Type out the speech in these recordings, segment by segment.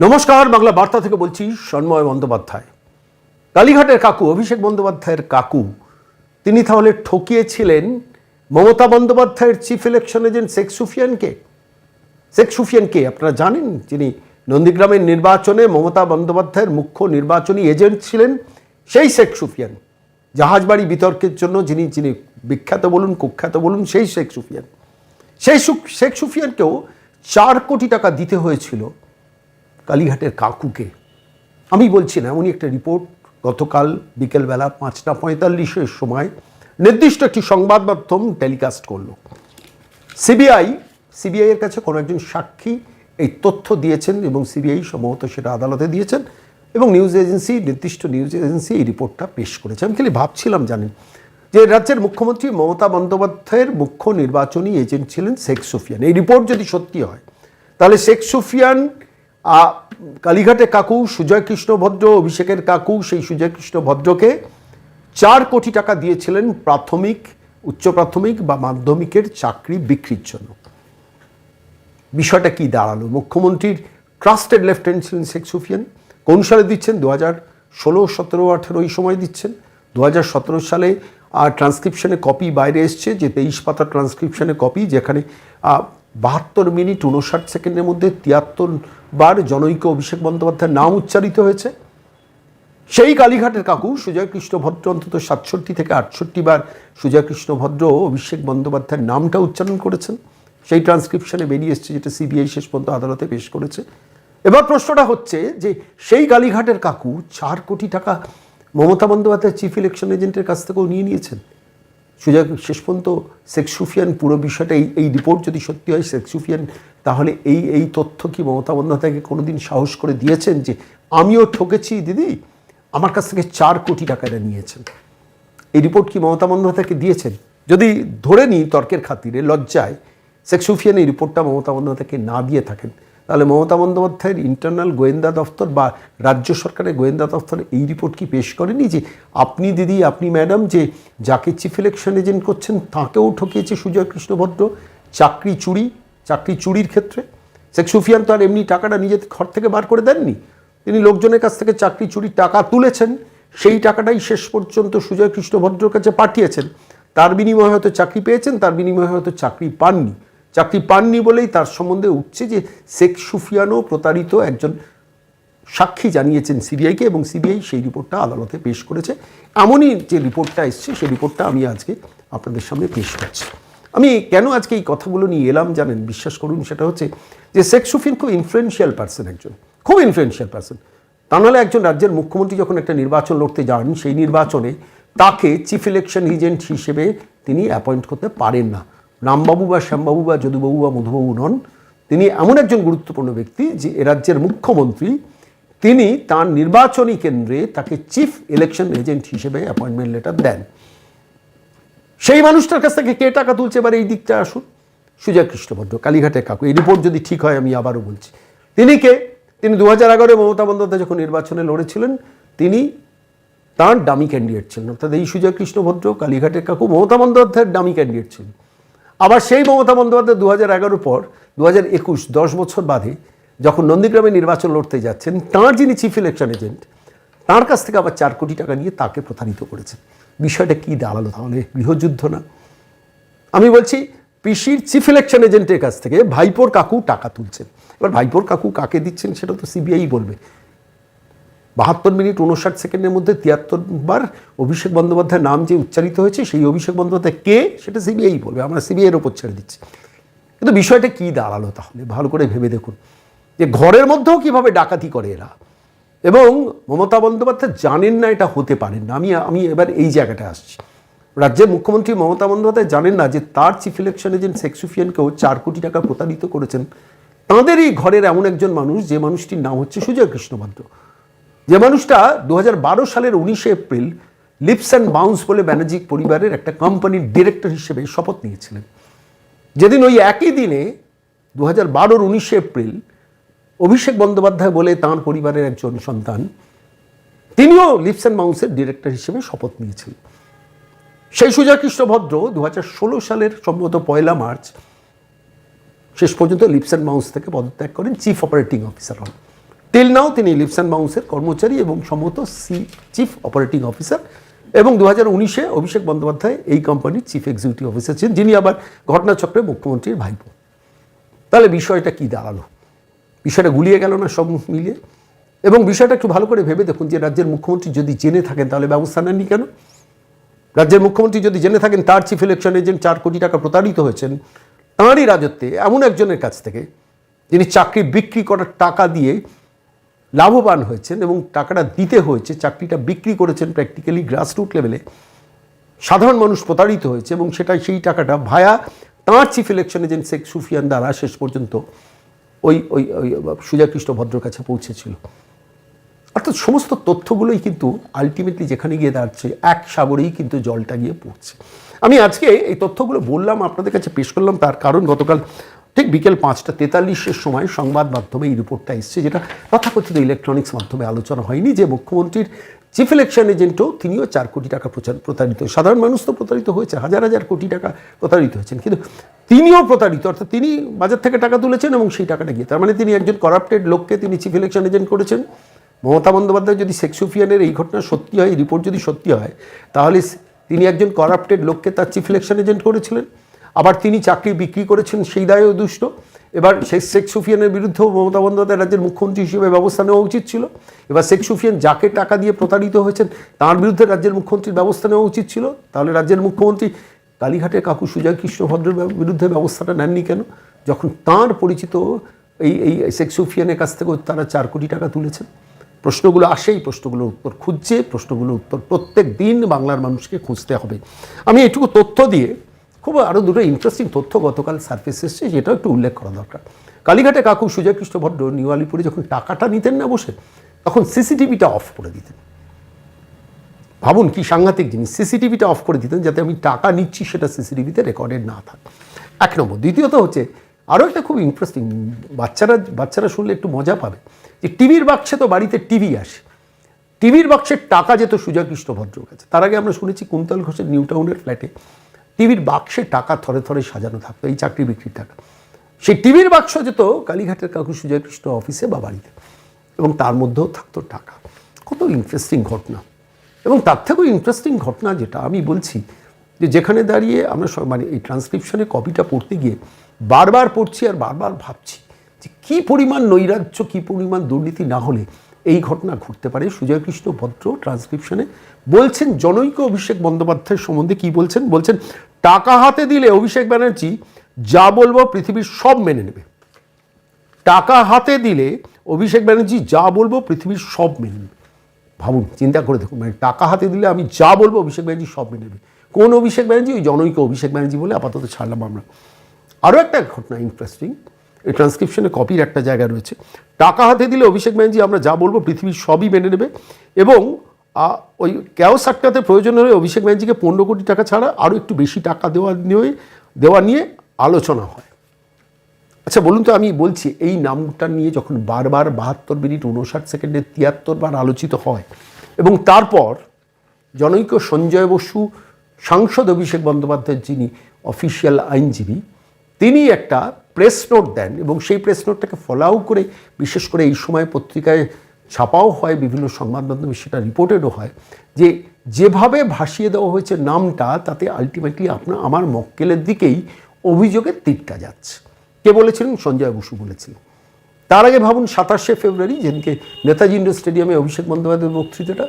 নমস্কার, বাংলা বার্তা থেকে বলছি সন্ময় বন্দ্যোপাধ্যায়। কালীঘাটের কাকু, অভিষেক বন্দ্যোপাধ্যায়ের কাকু, তিনি তাহলে ঠকিয়েছিলেন মমতা বন্দ্যোপাধ্যায়ের চিফ ইলেকশন এজেন্ট শেখ সুফিয়ানকে? শেখ সুফিয়ানকে আপনারা জানেন, যিনি নন্দীগ্রামের নির্বাচনে মমতা বন্দ্যোপাধ্যায়ের মুখ্য নির্বাচনী এজেন্ট ছিলেন, সেই শেখ সুফিয়ান। জাহাজবাড়ি বিতর্কের জন্য যিনি যিনি বিখ্যাত বলুন, কুখ্যাত বলুন, সেই শেখ সুফিয়ান। সেই শেখ সুফিয়ানকেও চার কোটি টাকা দিতে হয়েছিল। কালীঘাটের কাকুকে। আমি বলছি না এমনই একটা রিপোর্ট, গতকাল বিকেলবেলা পাঁচটা পঁয়তাল্লিশের সময় নির্দিষ্ট একটি সংবাদ মাধ্যম টেলিকাস্ট করল। সিবিআই সিবিআই এর কাছে কোনো একজন সাক্ষী এই তথ্য দিয়েছেন এবং সিবিআই সম্ভবত সেটা আদালতে দিয়েছেন এবং নিউজ এজেন্সি, নির্দিষ্ট নিউজ এজেন্সি এই রিপোর্টটা পেশ করেছে। আমি খালি ভাবছিলাম, জানেন, যে রাজ্যের মুখ্যমন্ত্রী মমতা বন্দ্যোপাধ্যায়ের মুখ্য নির্বাচনী এজেন্ট ছিলেন শেখ সুফিয়ান। এই রিপোর্ট যদি সত্যি হয়, তাহলে শেখ সুফিয়ান কালীঘাটে কাকু সুজয় কৃষ্ণ ভদ্র, অভিষেকের কাকু, সেই সুজয় কৃষ্ণ ভদ্রকে চার কোটি টাকা দিয়েছিলেন প্রাথমিক, উচ্চ প্রাথমিক বা মাধ্যমিকের চাকরি বিক্রির জন্য। বিষয়টা কি দাঁড়াল? মুখ্যমন্ত্রীর ট্রাস্টেড লেফটেন্যান্ট ছিলেন শেখ সুফিয়ান। কোন সালে দিচ্ছেন? দু হাজার ষোলো, সতেরো, আঠেরো এই সময় দিচ্ছেন। দু হাজার সতেরো সালে আর ট্রান্সক্রিপশনে কপি বাইরে এসছে, যে তেইশ পাতা ট্রান্সক্রিপশনে কপি যেখানে বাহাত্তর মিনিট উনষাট সেকেন্ডের মধ্যে তিয়াত্তর বার জনৈক অভিষেক বন্দ্যোপাধ্যায়ের নাম উচ্চারিত হয়েছে। সেই কালীঘাটের কাকু সুজয় কৃষ্ণ ভদ্র, অন্তত সাতষট্টি থেকে আটষট্টি বার সুজয় কৃষ্ণ ভদ্র অভিষেক বন্দ্যোপাধ্যায়ের নামটা উচ্চারণ করেছেন। সেই ট্রান্সক্রিপশনে বেরিয়ে এসছে যেটা সিবিআই শেষ পর্যন্ত আদালতে পেশ করেছে। এবার প্রশ্নটা হচ্ছে যে, সেই কালীঘাটের কাকু চার কোটি টাকা মমতা বন্দ্যোপাধ্যায় চিফ ইলেকশন এজেন্টের কাছ থেকেও নিয়ে নিয়েছেন? সুজয় শেষ পর্যন্ত শেখ সুফিয়ান পুরো বিষয়টা এই এই রিপোর্ট যদি সত্যি হয়, শেখ সুফিয়ান তাহলে এই এই তথ্য কি মমতা বন্দ্যোপাধ্যায়কে কোনোদিন সাহস করে দিয়েছেন যে আমিও ঠকেছি, দিদি? আমার কাছ থেকে চার কোটি টাকা এরা নিয়েছেন। এই রিপোর্ট কি মমতা বন্দ্যোপাধ্যায়কে দিয়েছেন? যদি ধরে নিই তর্কের খাতিরে, লজ্জায়, শেখ সুফিয়ান এই রিপোর্টটা মমতা বন্দ্যোপাধ্যায়কে না দিয়ে থাকেন তাহলে মমতা বন্দ্যোপাধ্যায়ের ইন্টারনাল গোয়েন্দা দফতর বা রাজ্য সরকারের গোয়েন্দা দফতর এই রিপোর্ট কি পেশ করেনি যে আপনি দিদি, আপনি ম্যাডাম যে যাকে চিফ ইলেকশন এজেন্ট করছেন তাকেও ঠকিয়েছে সুজয় কৃষ্ণ ভদ্র, চাকরি চুরি, চাকরি চুরির ক্ষেত্রে। শেখ সুফিয়ান তো আর এমনি টাকাটা নিজের ঘর থেকে বার করে দেননি। তিনি লোকজনের কাছ থেকে চাকরি চুরির টাকা তুলেছেন, সেই টাকাটাই শেষ পর্যন্ত সুজয় কৃষ্ণ ভদ্রর কাছে পাঠিয়েছেন। তার বিনিময়ে হয়তো চাকরি পেয়েছেন, তার বিনিময়ে হয়তো চাকরি পাননি। চাকরি পাননি বলেই তার সম্বন্ধে উঠছে যে শেখ সুফিয়ানও প্রতারিত একজন সাক্ষী জানিয়েছেন সিবিআইকে এবং সিবিআই সেই রিপোর্টটা আদালতে পেশ করেছে। এমনই যে রিপোর্টটা এসছে, সেই রিপোর্টটা আমি আজকে আপনাদের সামনে পেশ করছি। আমি কেন আজকে এই কথাগুলো নিয়ে এলাম জানেন? বিশ্বাস করুন, সেটা হচ্ছে যে শেখ সুফিয়ান খুব ইনফ্লুয়েন্সিয়াল পার্সন একজন, খুব ইনফ্লুয়েন্সিয়াল পার্সন তা নাহলে একজন রাজ্যের মুখ্যমন্ত্রী যখন একটা নির্বাচন লড়তে যান, সেই নির্বাচনে তাকে চিফ ইলেকশন এজেন্ট হিসেবে তিনি অ্যাপয়েন্ট করতে পারেন না। রামবাবু বা শ্যামবাবু বা যদুবাবু বা মধুবাবু নন। তিনি এমন একজন গুরুত্বপূর্ণ ব্যক্তি, যে রাজ্যের মুখ্যমন্ত্রী। তিনি তার নির্বাচনী কেন্দ্রে তাকে চিফ ইলেকশন এজেন্ট হিসেবে অ্যাপয়েন্টমেন্ট লেটার দেন। সেই মানুষটার কাছ থেকে কে টাকা তুলছে? এবার এই দিকটা আসুন। সুজয় কৃষ্ণভদ্র কালীঘাটের কাকু, এই রিপোর্ট যদি ঠিক হয়, আমি আবারও বলছি। তিনি কে? তিনি দু হাজার এগারো মমতা বন্দ্যোপাধ্যায় যখন নির্বাচনে লড়েছিলেন, তিনি তার ডামি ক্যান্ডিডেট ছিলেন। অর্থাৎ এই সুজয় কৃষ্ণভদ্র কালীঘাটের কাকু, মমতা বন্দ্যোপাধ্যায়ের ডামি ক্যান্ডিডেট ছিলেন। আবার সেই মমতা বন্দ্যোপাধ্যায় দু হাজার এগারোর পর দু হাজার একুশ, দশ বছর বাদে যখন নন্দীগ্রামে নির্বাচন লড়তে যাচ্ছেন, তাঁর যিনি চিফ ইলেকশন এজেন্ট তাঁর কাছ থেকে আবার চার কোটি টাকা নিয়ে তাকে প্রতারিত করেছেন। বিষয়টা কি দাঁড়াল তাহলে? গৃহযুদ্ধ না? আমি বলছি, পিসির চিফ ইলেকশন এজেন্টের কাছ থেকে ভাইপোর কাকু টাকা তুলছেন। এবার ভাইপোর কাকু কাকে দিচ্ছেন সেটা তো সিবিআই বলবে। বাহাত্তর মিনিট উনষাট সেকেন্ডের মধ্যে তিয়াত্তর বার অভিষেক বন্দ্যোপাধ্যায়ের নাম যে উচ্চারিত হয়েছে, সেই অভিষেক বন্দ্যোপাধ্যায় কে? সেটা সিবিআই বলবে। আমরা সিবিআইয়ের ওপর ছেড়ে দিচ্ছি। কিন্তু বিষয়টা কি দাঁড়াল তাহলে? ভালো করে ভেবে দেখুন। যে ঘরের মধ্যেও কীভাবে ডাকাতি করে এরা? এবং মমতা বন্দ্যোপাধ্যায় জানেন না এটা হতে পারেন না। আমি আমি এবার এই জায়গাটা আসছি। রাজ্যের মুখ্যমন্ত্রী মমতা বন্দ্যোপাধ্যায় জানেন না যে তার চিফ ইলেকশন এজেন্ট সেক্সুফিয়ানকেও চার কোটি টাকা প্রতারিত করেছেন। তাঁদেরই ঘরের এমন একজন মানুষ, যে মানুষটির নাম হচ্ছে সুজয় কৃষ্ণভদ্র যে মানুষটা দু হাজার বারো সালের উনিশে এপ্রিল লিপস অ্যান্ড বাউন্স বলে ব্যানার্জি পরিবারের একটা কোম্পানির ডিরেক্টর হিসেবে শপথ নিয়েছিলেন। যেদিন ওই একই দিনে দু হাজার বারোর উনিশে এপ্রিল অভিষেক বন্দ্যোপাধ্যায় বলে তাঁর পরিবারের একজন সন্তান, তিনিও লিপস অ্যান্ড মাউন্সের ডিরেক্টর হিসেবে শপথ নিয়েছিলেন। সেই সুজয় কৃষ্ণ ভদ্র দু হাজার ষোলো সালের সম্ভবত পয়লা মার্চ শেষ পর্যন্ত লিপস অ্যান্ড মাউন্স থেকে পদত্যাগ করেন, চিফ অপারেটিং অফিসার হন। টিল নাও তিনি লিপস অ্যান্ড বাউন্সের কর্মচারী এবং সম্ভবত সি চিফ অপারেটিং অফিসার এবং দু হাজার উনিশে অভিষেক বন্দ্যোপাধ্যায় এই কোম্পানির চিফ এক্সিকিউটিভ অফিসার ছিলেন, যিনি আবার ঘটনাচক্রে মুখ্যমন্ত্রীর ভাইপো। তাহলে বিষয়টা কি দাঁড়াল? বিষয়টা গুলিয়ে গেল না সব মিলিয়ে? এবং বিষয়টা একটু ভালো করে ভেবে দেখুন যে রাজ্যের মুখ্যমন্ত্রী যদি জেনে থাকেন, তাহলে ব্যবস্থা নেননি কেন? রাজ্যের মুখ্যমন্ত্রী যদি জেনে থাকেন, তার চিফ ইলেকশন এজেন্ট চার কোটি টাকা প্রতারিত হয়েছেন, তাঁরই রাজত্বে এমন একজনের কাছ থেকে, যিনি চাকরি বিক্রি করার টাকা দিয়ে লাভবান হয়েছেন এবং টাকাটা দিতে হয়েছে, চাকরিটা বিক্রি করেছেন প্র্যাকটিক্যালি গ্রাসরুট লেভেলে সাধারণ মানুষ প্রতারিত হয়েছে এবং সেটা সেই টাকাটা ভায়া তাঁর chief election agent Sheikh Sufian দ্বারা শেষ পর্যন্ত ওই ওই ওই সুজাকৃষ্ণ ভদ্র কাছে পৌঁছেছিল। অর্থাৎ সমস্ত তথ্যগুলোই কিন্তু আলটিমেটলি যেখানে গিয়ে দাঁড়াচ্ছে, এক সাগরেই কিন্তু জলটা গিয়ে পড়ছে। আমি আজকে এই তথ্যগুলো বললাম, আপনাদের কাছে পেশ করলাম, তার কারণ গতকাল ঠিক বিকেল পাঁচটা তেতাল্লিশের সময় সংবাদ মাধ্যমে এই রিপোর্টটা এসছে, যেটা তথাকথিত ইলেকট্রনিক্স মাধ্যমে আলোচনা হয়নি, যে মুখ্যমন্ত্রীর চিফ ইলেকশন এজেন্টও তিনিও চার কোটি টাকা প্রচার প্রতারিত, সাধারণ মানুষ তো প্রতারিত হয়েছে, হাজার হাজার কোটি টাকা প্রতারিত হয়েছেন, কিন্তু তিনিও প্রতারিত, অর্থাৎ তিনি বাজার থেকে টাকা তুলেছেন এবং সেই টাকাটা গিয়ে, তার মানে তিনি একজন করাপ্টেড লোককে তিনি চিফ ইলেকশন এজেন্ট করেছেন। মমতা বন্দ্যোপাধ্যায় যদি সেক্সুফিয়ানের এই ঘটনা সত্যি হয়, এই রিপোর্ট যদি সত্যি হয়, তাহলে তিনি একজন করাপ্টেড লোককে তার চিফ ইলেকশন এজেন্ট করেছিলেন। আবার তিনি চাকরি বিক্রি করেছেন, সেই দায়েও দুষ্ট। এবার শেখ শেখ সুফিয়ানের বিরুদ্ধেও মমতা বন্দ্যোপাধ্যায় রাজ্যের মুখ্যমন্ত্রী হিসেবে ব্যবস্থা নেওয়া উচিত ছিল। এবার শেখ সুফিয়ান যাকে টাকা দিয়ে প্রতারিত হয়েছেন, তার বিরুদ্ধে রাজ্যের মুখ্যমন্ত্রীর ব্যবস্থা নেওয়া উচিত ছিল। তাহলে রাজ্যের মুখ্যমন্ত্রী কালীঘাটের কাকু সুজয় কৃষ্ণ ভদ্রের বিরুদ্ধে ব্যবস্থাটা নেননি কেন? যখন তার পরিচিত এই এই শেখ সুফিয়ানের কাছ থেকেও তারা চার কোটি টাকা তুলেছেন। প্রশ্নগুলো আসে এই প্রশ্নগুলোর উত্তর খুঁজছে, প্রশ্নগুলোর উত্তর প্রত্যেক দিন বাংলার মানুষকে খুঁজতে হবে। আমি এটুকু তথ্য দিয়ে খুব আরও দুটো ইন্টারেস্টিং তথ্য গতকাল সার্ফেস এসছে, যেটাও একটু উল্লেখ করা দরকার। কালীঘাটে কাকু সুজয় কৃষ্ণ ভদ্র নিউ আলিপুরে যখন টাকাটা নিতেন না বসে, তখন সিসিটিভিটা অফ করে দিতেন। ভাবুন কি সাংঘাতিক জিনিস সিসিটিভিটা অফ করে দিতেন যাতে আমি টাকা নিচ্ছি, সেটা সিসিটিভিতে রেকর্ডেড না থাকে। এক নম্বর। দ্বিতীয়ত হচ্ছে আরও একটা খুব ইন্টারেস্টিং বাচ্চারা বাচ্চারা শুনলে একটু মজা পাবে যে টিভির বাক্সে তো বাড়িতে টিভি আসে। টিভির বাক্সের টাকা যেত সুজয় কৃষ্ণ কাছে। তার আগে আমরা শুনেছি কুন্তল ঘোষের নিউ টাউনের ফ্ল্যাটে টিভির বাক্সে টাকা থরে থরে সাজানো থাকতো, এই চাকরি বিক্রির টাকা। সেই টিভির বাক্স যেত কালীঘাটের কাকু সুজয় কৃষ্ণ অফিসে বা বাড়িতে। এবং তার মধ্যেও থাকতো টাকা। কত ইন্টারেস্টিং ঘটনা। এবং তার থেকেও ইন্টারেস্টিং ঘটনা যেটা আমি বলছি, যে যেখানে দাঁড়িয়ে আমরা সব- মানে এই ট্রান্সক্রিপশনে কপিটা পড়তে গিয়ে বারবার পড়ছি আর বারবার ভাবছি, যে কী পরিমাণ নৈরাজ্য, কী পরিমাণ দুর্নীতি না হলে এই ঘটনা ঘটতে পারে। সুজয় কৃষ্ণ ভদ্র ট্রান্সক্রিপশনে বলছেন, জনৈক অভিষেক বন্দ্যোপাধ্যায়ের সম্বন্ধে কি বলছেন? বলছেন, টাকা হাতে দিলে অভিষেক ব্যানার্জি যা বলব পৃথিবীর সব মেনে নেবে। টাকা হাতে দিলে অভিষেক ব্যানার্জি যা বলব পৃথিবীর সব মেনে নেবে। ভাবুন, চিন্তা করে দেখুন মানে টাকা হাতে দিলে আমি যা বলব অভিষেক ব্যানার্জি সব মেনে নেবে। কোন অভিষেক ব্যানার্জি? ওই জনৈক অভিষেক ব্যানার্জি বলে আপাতত ছাড়লাম আমরা। আরও একটা ঘটনা ইন্টারেস্টিং এই ট্রান্সক্রিপশনে কপির একটা জায়গা রয়েছে। টাকা হাতে দিলে অভিষেক ব্যানার্জি, আমরা যা বলব পৃথিবীর সবই মেনে নেবে। এবং ওই ক্যাও সাটকাতে প্রয়োজন হলে অভিষেক ব্যানার্জিকে পনেরো কোটি টাকা ছাড়া আরও একটু বেশি টাকা দেওয়া নিয়ে দেওয়া নিয়ে আলোচনা হয়। আচ্ছা বলুন তো, আমি বলছি, এই নামটা নিয়ে যখন বারবার বাহাত্তর মিনিট উনষাট সেকেন্ডে তিয়াত্তর বার আলোচিত হয়, এবং তারপর জনৈক সঞ্জয় বসু, সাংসদ অভিষেক বন্দ্যোপাধ্যায় যিনি, অফিসিয়াল আইনজীবী তিনি একটা প্রেস নোট দেন এবং সেই প্রেস নোটটাকে ফলাও করে, বিশেষ করে এই সময় পত্রিকায় ছাপাও হয়, বিভিন্ন সংবাদ মাধ্যমে সেটা রিপোর্টেডও হয়, যে যেভাবে ভাসিয়ে দেওয়া হয়েছে নামটা, তাতে আলটিমেটলি আপনার, আমার মক্কেলের দিকেই অভিযোগের তীরটা যাচ্ছে। কে বলেছিলেন? সঞ্জয় বসু বলেছিলেন। তার আগে ভাবুন, সাতাশে ফেব্রুয়ারি, যেদিনকে নেতাজি ইন্ডোর স্টেডিয়ামে অভিষেক বন্দ্যোপাধ্যায়ের বক্তৃতাটা,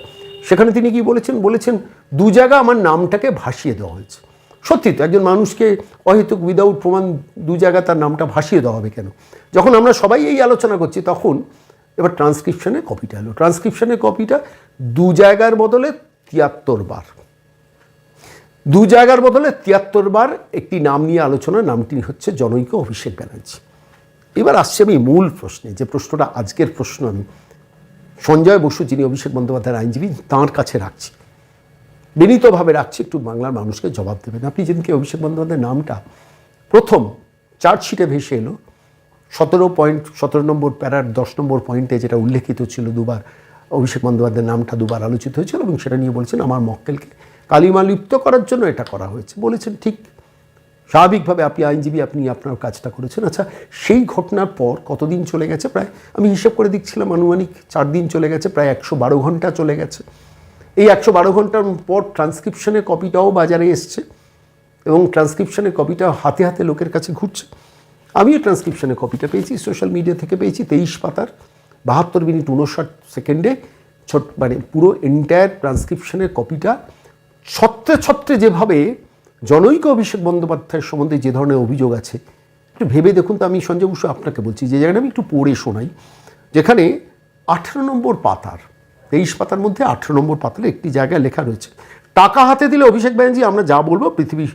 সেখানে তিনি কি বলেছেন? বলেছেন, দু জায়গা আমার নামটাকে ভাসিয়ে দেওয়া হয়েছে। সত্যি তো, একজন মানুষকে অহেতুক উইদাউট প্রমাণ দু জায়গা তার নামটা ভাসিয়ে দেওয়া হবে কেন? যখন আমরা সবাই এই আলোচনা করছি, তখন এবার ট্রান্সক্রিপশনের কপিটা এলো। ট্রান্সক্রিপশনের কপিটা দু জায়গার বদলে তিয়াত্তর বার। দু জায়গার বদলে তিয়াত্তর বার একটি নাম নিয়ে আলোচনা, নামটি হচ্ছে জনৈক অভিষেক ব্যানার্জি। এবার আসছে আমি মূল প্রশ্নে, যে প্রশ্নটা আজকের প্রশ্ন আমি সঞ্জয় বসু, যিনি অভিষেক বন্দ্যোপাধ্যায়ের আইনজীবী, তাঁর কাছে রাখছি। বিনীতভাবে রাখছি, একটু বাংলার মানুষকে জবাব দেবেন। আপনি যেদিনকে অভিষেক বন্দ্যোপাধ্যায়ের নামটা প্রথম চার্জশিটে ভেসে এলো, সতেরো পয়েন্ট, সতেরো নম্বর প্যারার দশ নম্বর পয়েন্টে যেটা উল্লেখিত ছিল দুবার অভিষেক বন্দ্যোপাধ্যায়ের নামটা দুবার আলোচিত হয়েছিল এবং সেটা নিয়ে বলছেন, আমার মক্কেলকে কালিমা লিপ্ত করার জন্য এটা করা হয়েছে। বলেছেন, ঠিক স্বাভাবিকভাবে আপনি আইনজীবী, আপনি আপনার কাজটা করেছেন। আচ্ছা সেই ঘটনার পর কতদিন চলে গেছে প্রায়? আমি হিসেব করে দেখছিলাম, আনুমানিক চার দিন চলে গেছে, প্রায় একশো বারো ঘণ্টা চলে গেছে। এই একশো বারো ঘণ্টার পর ট্রান্সক্রিপশনের কপিটাও বাজারে এসছে এবং ট্রান্সক্রিপশনের কপিটা হাতে হাতে লোকের কাছে ঘুরছে। আমিও ট্রান্সক্রিপশনের কপিটা পেয়েছি সোশ্যাল মিডিয়া থেকে পেয়েছি, তেইশ পাতার, বাহাত্তর মিনিট উনষাট সেকেন্ডে ছোট মানে পুরো এন্টায়ার ট্রান্সক্রিপশনের কপিটা ছত্রে ছত্রে যেভাবে জনৈক অভিষেক বন্দ্যোপাধ্যায়ের সম্বন্ধে যে ধরনের অভিযোগ আছে, একটু ভেবে দেখুন তো আমি সঞ্জয় বসু আপনাকে বলছি, যে জায়গাটা আমি একটু পড়ে শোনাই। যেখানে আঠেরো নম্বর পাতার তেইশ পাতার মধ্যে আঠেরো নম্বর পাতার একটি জায়গায় লেখা রয়েছে, টাকা হাতে দিলে অভিষেক ব্যানার্জি, আমরা যা বলব পৃথিবী,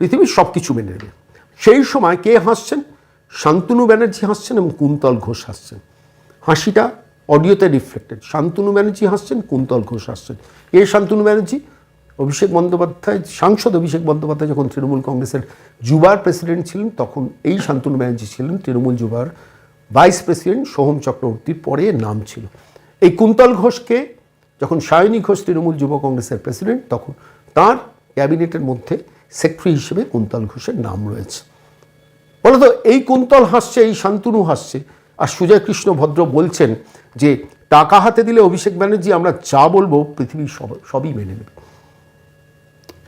পৃথিবীর সব কিছু মেনে নেবে। সেই সময় কে হাসছেন? শান্তনু ব্যানার্জি হাসছেন এবং কুন্তল ঘোষ হাসছেন। হাসিটা অডিওতে রিফ্লেক্টেড শান্তনু ব্যানার্জি হাসছেন, কুন্তল ঘোষ হাসছেন। কে শান্তনু ব্যানার্জি? অভিষেক বন্দ্যোপাধ্যায়, সাংসদ অভিষেক বন্দ্যোপাধ্যায় যখন তৃণমূল কংগ্রেসের যুবার প্রেসিডেন্ট ছিলেন, তখন এই শান্তনু ব্যানার্জি ছিলেন তৃণমূল যুবার ভাইস প্রেসিডেন্ট সোহম চক্রবর্তীর পরে নাম ছিল। এই কুন্তল ঘোষকে যখন সায়নী ঘোষ তৃণমূল যুব কংগ্রেসের প্রেসিডেন্ট, তখন তার ক্যাবিনেটের মধ্যে সেক্রেটারি হিসেবে কুন্তল ঘোষের নাম রয়েছে। বলতো, এই কুন্তল হাসছে, এই শান্তনু হাসছে, আর সুজয় কৃষ্ণ ভদ্র বলছেন যে, টাকা হাতে দিলে অভিষেক ব্যানার্জি আমরা যা বলব পৃথিবী সব, সবই মেনে নেবে।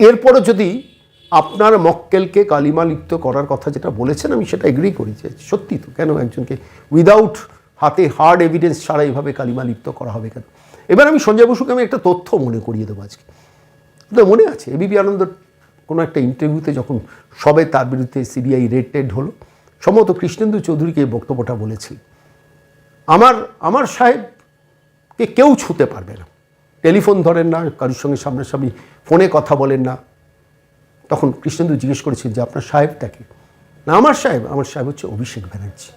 এরপরও যদি আপনার মক্কেলকে কালিমা লিপ্ত করার কথা যেটা বলেছেন, আমি সেটা এগ্রি করি যে সত্যি তো, কেন একজনকে উইদাউট হাতে হার্ড এভিডেন্স ছাড়া এইভাবে কালিমা লিপ্ত করা হবে কেন? এবার আমি সঞ্জয় বসুকে আমি একটা তথ্য মনে করিয়ে দেবো আজকে। আপনার মনে আছে এবিপি আনন্দ কোনো একটা ইন্টারভিউতে যখন সবে তার বিরুদ্ধে সিবিআই রেড টেড হলো, সম্ভবত কৃষ্ণেন্দু চৌধুরীকে এই বক্তব্যটা বলেছিল আমার আমার সাহেবকে কেউ ছুতে পারবে না। টেলিফোন ধরেন না, কারোর সঙ্গে সামনাসামনি ফোনে কথা বলেন না। তখন কৃষ্ণেন্দু জিজ্ঞেস করেছেন যে, আপনার সাহেবটাকে না, আমার সাহেব আমার সাহেব হচ্ছে অভিষেক ব্যানার্জি।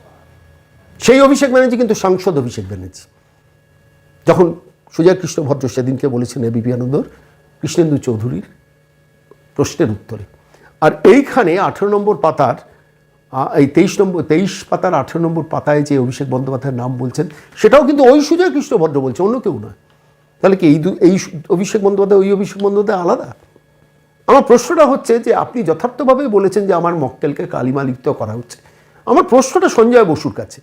সেই অভিষেক ব্যানার্জি কিন্তু সাংসদ অভিষেক ব্যানার্জি। যখন সুজয় কৃষ্ণ ভদ্র সেদিনকে বলেছেন এবিপি আনন্দর, কৃষ্ণেন্দু চৌধুরীর প্রশ্নের উত্তরে। আর এইখানে আঠেরো নম্বর পাতার এই তেইশ নম্বর, তেইশ পাতার আঠেরো নম্বর পাতায় যে অভিষেক বন্দ্যোপাধ্যায়ের নাম বলছেন, সেটাও কিন্তু ওই সুজয় কৃষ্ণ ভদ্র বলছে, অন্য কেউ নয়। তাহলে কি এই দু, এই অভিষেক বন্দ্যোপাধ্যায়, ওই অভিষেক বন্দ্যোপাধ্যায় আলাদা? আমার প্রশ্নটা হচ্ছে যে আপনি যথার্থভাবে বলেছেন যে আমার মক্কেলকে কালিমা লিপ্ত করা হচ্ছে। আমার প্রশ্নটা সঞ্জয় বসুর কাছে।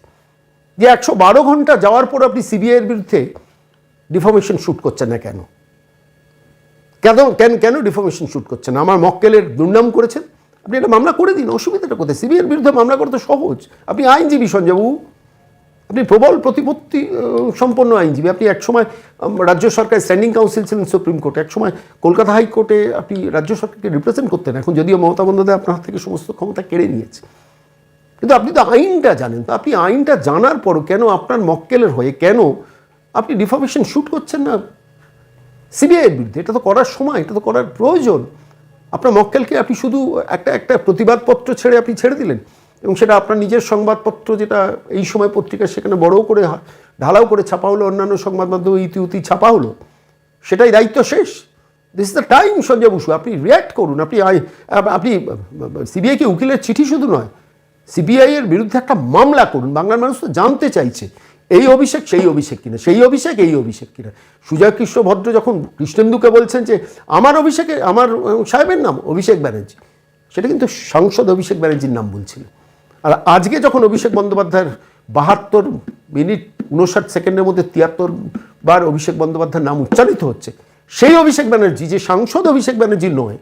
যে একশো বারো ঘণ্টা যাওয়ার পর আপনি সিবিআইয়ের বিরুদ্ধে ডিফর্মেশন শ্যুট করছেন না কেন? কেন কেন কেন ডিফর্মেশন শ্যুট করছেন? আমার মক্কেলের দুর্নাম করেছেন? আপনি একটা মামলা করে দিন, অসুবিধাটা কোথায়? সিবিআইয়ের বিরুদ্ধে মামলা করা তো সহজ। আপনি আইনজীবী সঞ্জয়বাবু আপনি প্রবল প্রতিপত্তি সম্পন্ন আইনজীবী। আপনি একসময় রাজ্য সরকার স্ট্যান্ডিং কাউন্সিল ছিলেন সুপ্রিম কোর্টে একসময় কলকাতা হাইকোর্টে আপনি রাজ্য সরকারকে রিপ্রেজেন্ট করতেন। এখন যদিও মমতা বন্দ্যোপাধ্যায় আপনার থেকে সমস্ত ক্ষমতা কেড়ে নিয়েছে। কিন্তু আপনি তো আইনটা জানেন, তো আপনি আইনটা জানার পরও কেন আপনার মক্কেলের হয়ে কেন আপনি ডিফর্মেশন শ্যুট করছেন না? সিবিআইয়ের বিরুদ্ধে, এটা তো করার সময়, এটা তো করার প্রয়োজন। আপনার মক্কেলকে আপনি শুধু একটা একটা প্রতিবাদপত্র ছেড়ে আপনি ছেড়ে দিলেন এবং সেটা আপনার নিজের সংবাদপত্র যেটা এই সময় পত্রিকা সেখানে বড়ও করে ঢালাও করে ছাপা হলো, অন্যান্য সংবাদ মাধ্যমে ইতিউতি ছাপা হলো। সেটাই দায়িত্ব শেষ। This is the time Sanjay Basu, আপনি রিয়্যাক্ট করুন। আপনি আপনি সিবিআইকে উকিলের চিঠি শুধু নয় সিবিআই এর বিরুদ্ধে একটা মামলা করুন, বাংলার মানুষ তো জানতে চাইছে, এই অভিষেক, সেই অভিষেক কিনা, সেই অভিষেক, এই অভিষেক কিনা। সুজয় কৃষ্ণ ভদ্র যখন কৃষ্ণেন্দুকে বলছেন যে, আমার অভিষেকে, আমার, সাহেবের নাম অভিষেক ব্যানার্জি। সেটা কিন্তু সাংসদ অভিষেক ব্যানার্জির নাম বলছিল। আর আজকে যখন অভিষেক বন্দ্যোপাধ্যায়ের বাহাত্তর মিনিট উনষাট সেকেন্ডের মধ্যে তিয়াত্তর বার অভিষেক বন্দ্যোপাধ্যায়ের নাম উচ্চারিত হচ্ছে, সেই অভিষেক ব্যানার্জি, যে সাংসদ অভিষেক ব্যানার্জি নয়,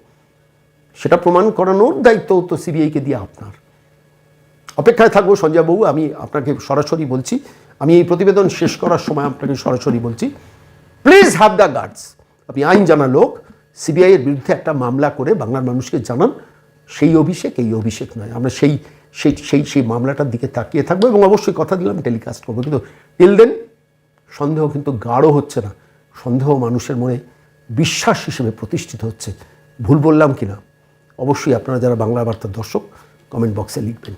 সেটা প্রমাণ করানোর দায়িত্ব তো সিবিআইকে দিয়ে আপনার। অপেক্ষায় থাকব, সঞ্জয় বাবু, আমি আপনাকে সরাসরি বলছি। আমি এই প্রতিবেদন শেষ করার সময় আপনাকে সরাসরি বলছি। প্লিজ হ্যাভ দ্য গার্ডস আপনি আইন জানা লোক, সিবিআই এর বিরুদ্ধে একটা মামলা করে বাংলার মানুষকে জানান। সেই অভিষেক, এই অভিষেক নয়। আমরা সেই সেই সেই সেই মামলাটার দিকে তাকিয়ে থাকব এবং অবশ্যই কথা দিলাম টেলিকাস্ট করব। কিন্তু টিল দেন সন্দেহ কিন্তু গাঢ় হচ্ছে না। সন্দেহ মানুষের মনে বিশ্বাস হিসেবে প্রতিষ্ঠিত হচ্ছে। ভুল বললাম কি না অবশ্যই আপনারা যারা বাংলা বার্তার দর্শক কমেন্ট বক্সে লিখবেন।